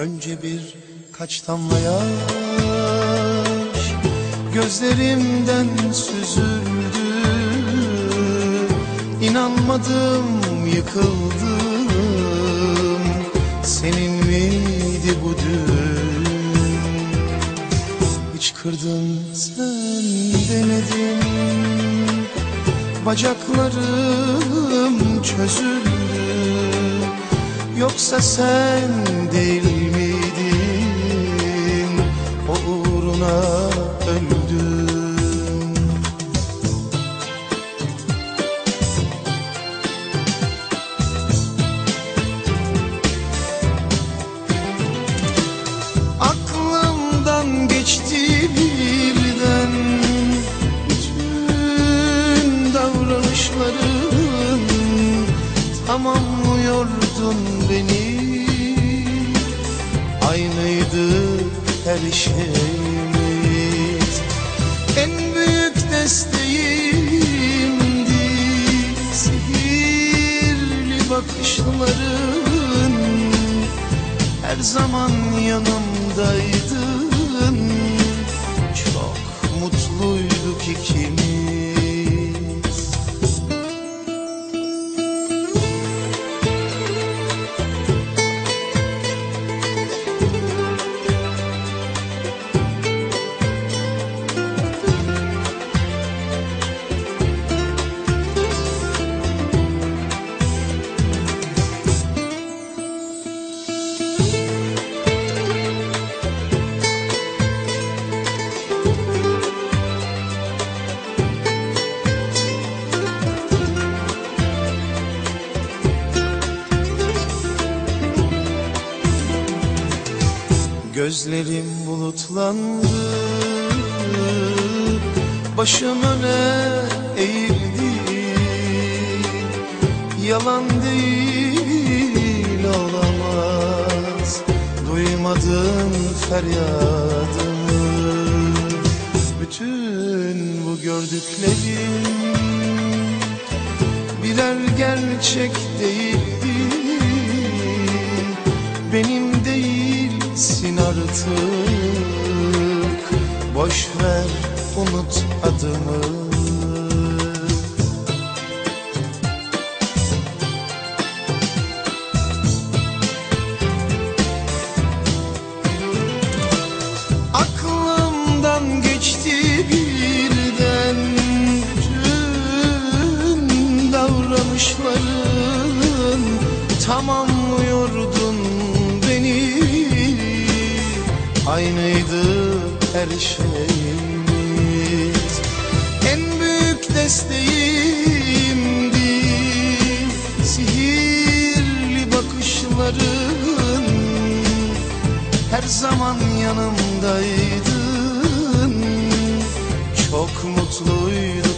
Önce bir kaç damla yaş Gözlerimden süzüldü. İnanmadım yıkıldım. Senin miydi bu düğün Hiç kırdın sen demedin Bacaklarım çözüldü. Yoksa sen değil her şeyimiz En büyük desteğimdi Sihirli bakışların. Her zaman yanımdaydın Gözlerim bulutlandı. Başım öne eğildi. Yalan değil olamaz. Duymadın feryadımı. Bütün bu gördüklerim Birer gerçek değildi. Benim artık. Boş ver unut adımı. Aklımdan geçti birden Bütün davranışların Tamamlıyordun Aynıydı her şeyimiz. En büyük desteğimdi Sihirli bakışların her zaman yanımdaydın. Çok mutluydum